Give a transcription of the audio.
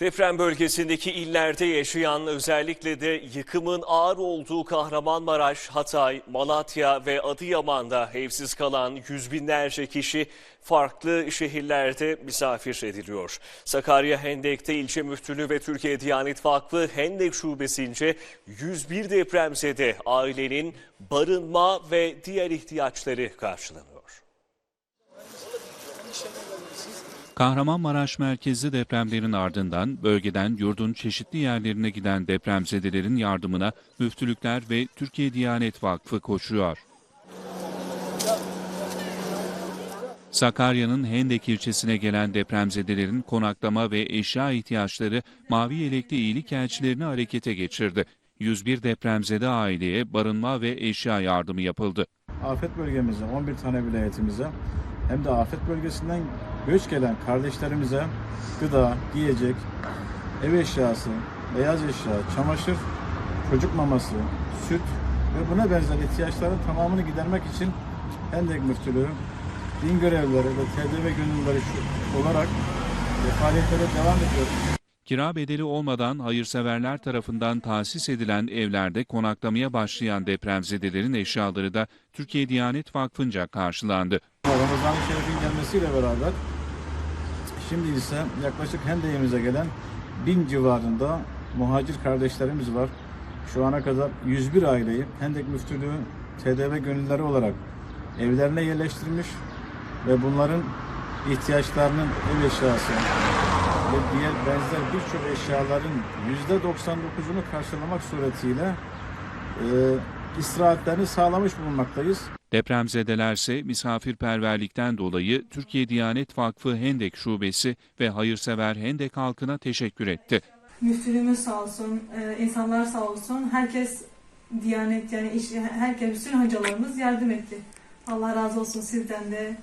Deprem bölgesindeki illerde yaşayan özellikle de yıkımın ağır olduğu Kahramanmaraş, Hatay, Malatya ve Adıyaman'da evsiz kalan yüz binlerce kişi farklı şehirlerde misafir ediliyor. Sakarya Hendek'te ilçe müftülüğü ve Türkiye Diyanet Vakfı Hendek Şubesince 101 depremzede ailenin barınma ve diğer ihtiyaçları karşılanıyor. Kahramanmaraş merkezli depremlerin ardından bölgeden yurdun çeşitli yerlerine giden depremzedelerin yardımına müftülükler ve Türkiye Diyanet Vakfı koşuyor. Sakarya'nın Hendek ilçesine gelen depremzedelerin konaklama ve eşya ihtiyaçları Mavi Yelekli iyilik elçilerini harekete geçirdi. 101 depremzede aileye barınma ve eşya yardımı yapıldı. afet bölgemize, 11 tane vilayetimize hem de afet bölgesinden göç gelen kardeşlerimize gıda, giyecek, ev eşyası, beyaz eşya, çamaşır, çocuk maması, süt ve buna benzer ihtiyaçların tamamını gidermek için Hendek Müftülüğü, din görevlileri ve TDV gönüllüleri olarak faaliyetlere devam ediyor. Kira bedeli olmadan hayırseverler tarafından tahsis edilen evlerde konaklamaya başlayan depremzedelerin eşyaları da Türkiye Diyanet Vakfı'nca karşılandı. Ramazan-ı Şerif'in gelmesiyle beraber şimdi ise yaklaşık Hendek'imize gelen bin civarında muhacir kardeşlerimiz var. Şu ana kadar 101 aileyi Hendek Müftülüğü TDV gönüllüleri olarak evlerine yerleştirmiş ve bunların ihtiyaçlarının ev eşyası ve diğer benzer birçok eşyaların %99'unu karşılamak suretiyle e, istirahatlerini sağlamış bulunmaktayız. Depremzedelerse misafirperverlikten dolayı Türkiye Diyanet Vakfı Hendek Şubesi ve hayırsever Hendek halkına teşekkür etti. müftülüğümüz sağ olsun, e, insanlar sağ olsun, herkes Diyanet yani iş, herkes bütün hocalarımız yardım etti. Allah razı olsun sizden de.